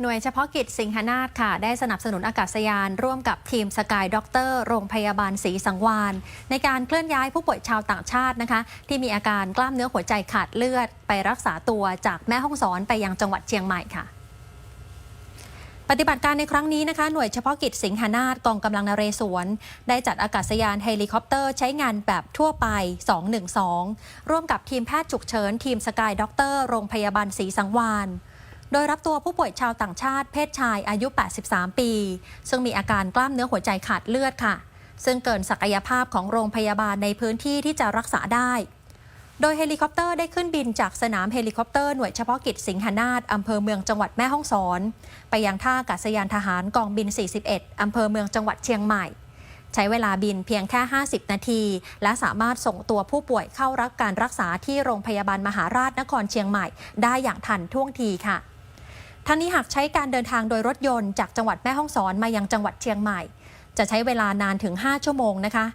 หน่วยเฉพาะกิจสิงหนาฏค่ะ ได้สนับสนุนอากาศยาน ร่วมกับทีมสกายด็อกเตอร์โรงพยาบาลศรีสังวานในการเคลื่อนย้ายผู้ป่วยชาวต่างชาตินะคะ ที่มีอาการกล้ามเนื้อหัวใจขาดเลือด ไปรักษาตัวจากแม่ห้องสอนไปยังจังหวัดเชียงใหม่ค่ะปฏิบัติการในครั้งนี้นะคะ หน่วยเฉพาะกิจสิงหนาฏกองกำลังนเรศวร ได้จัดอากาศยานเฮลิคอปเตอร์ใช้งานแบบทั่วไป 212 ร่วมกับทีมแพทย์ฉุกเฉิน ทีมสกายด็อกเตอร์โรงพยาบาลศรีสังวาน โดยรับตัวผู้ป่วยชาวต่างชาติเพศชายอายุ 83 ปี ซึ่งมีอาการกล้ามเนื้อหัวใจขาดเลือดค่ะ ซึ่งเกินศักยภาพของโรงพยาบาลในพื้นที่ที่จะรักษาได้ โดยเฮลิคอปเตอร์ได้ขึ้นบินจากสนามเฮลิคอปเตอร์หน่วยเฉพาะกิจสิงหนาฏอำเภอเมืองจังหวัดแม่ฮ่องสอน ไปยังท่าอากาศยานทหารกองบิน 41 อำเภอเมืองจังหวัดเชียงใหม่ใช้เวลาบินเพียงแค่ 50 นาที และสามารถส่งตัวผู้ป่วยเข้ารับการรักษาที่โรงพยาบาลมหาราชนครเชียงใหม่ ได้อย่างทันท่วงทีค่ะ ทั้งนี้หากใช้การเดินทางโดยรถยนต์จากจังหวัดแม่ฮ่องสอนมายังจังหวัดเชียงใหม่ จะใช้เวลานานถึง 5 ชั่วโมงนะคะ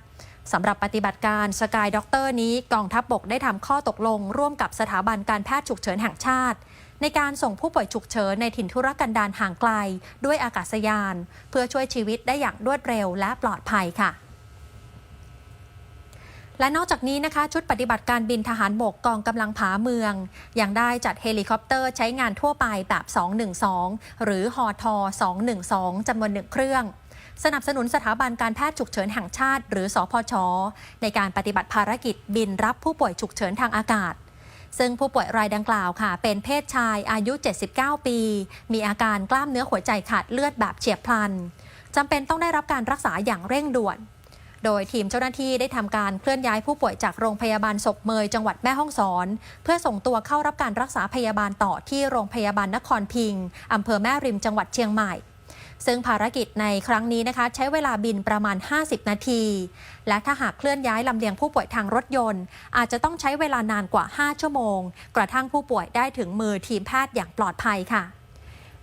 สำหรับปฏิบัติการสกายด็อกเตอร์นี้กองทัพบบกได้ทำข้อตกลง ร่วมกับสถาบันการแพทย์ฉุกเฉินแห่งชาติ ในการส่งผู้ป่วยฉุกเฉินในถิ่นทุรกันดารห่างไกล ด้วยอากาศยาน เพื่อช่วยชีวิตได้อย่างรวดเร็วและปลอดภัยค่ะ และนอกจากนี้นะคะ ชุดปฏิบัติการบินทหารบกกองกำลังผาเมือง ยังได้จัดเฮลิคอปเตอร์ใช้งานทั่วไปแบบ 212 หรือฮอทอ212จำนวนหนึ่งเครื่อง สนับสนุนสถาบันการแพทย์ฉุกเฉินแห่งชาติ หรือสอพช ในการปฏิบัติภารกิจบินรับผู้ป่วยฉุกเฉินทางอากาศซึ่งผู้ป่วยรายดังกล่าวค่ะ เป็นเพศชายอายุ 79 ปี มีอาการกล้ามเนื้อหัวใจขาดเลือดแบบเฉียบพลันจำเป็นต้องได้รับการรักษาอย่างเร่งด่วน โดยทีมเจ้าหน้าที่ได้ทำการเคลื่อนย้ายผู้ป่วยจากโรงพยาบาลศพเมยจังหวัดแม่ฮ่องสอน เพื่อส่งตัวเข้ารับการรักษาพยาบาลต่อที่โรงพยาบาลนครพิงค์อำเภอแม่ริมจังหวัดเชียงใหม่ ซึ่งภารกิจในครั้งนี้นะคะ ใช้เวลาบินประมาณ 50 นาที และถ้าหากเคลื่อนย้ายลำเลียงผู้ป่วยทางรถยนต์ อาจจะต้องใช้เวลานานกว่า 5 ชั่วโมง กระทั่งผู้ป่วยได้ถึงมือทีมแพทย์อย่างปลอดภัยค่ะ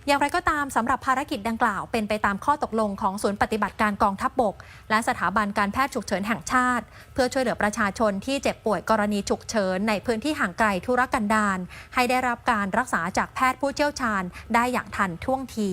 อย่างไรก็ตามสำหรับภารกิจดังกล่าวเป็นไปตามข้อตกลงของศูนย์ปฏิบัติการกองทัพบบก และสถาบันการแพทย์ฉุกเฉินแห่งชาติ เพื่อช่วยเหลือประชาชนที่เจ็บป่วยกรณีฉุกเฉินในพื้นที่ห่างไกลธุรกันดารให้ได้รับการรักษาจากแพทย์ผู้เชี่ยวชาญได้อย่างทันท่วงที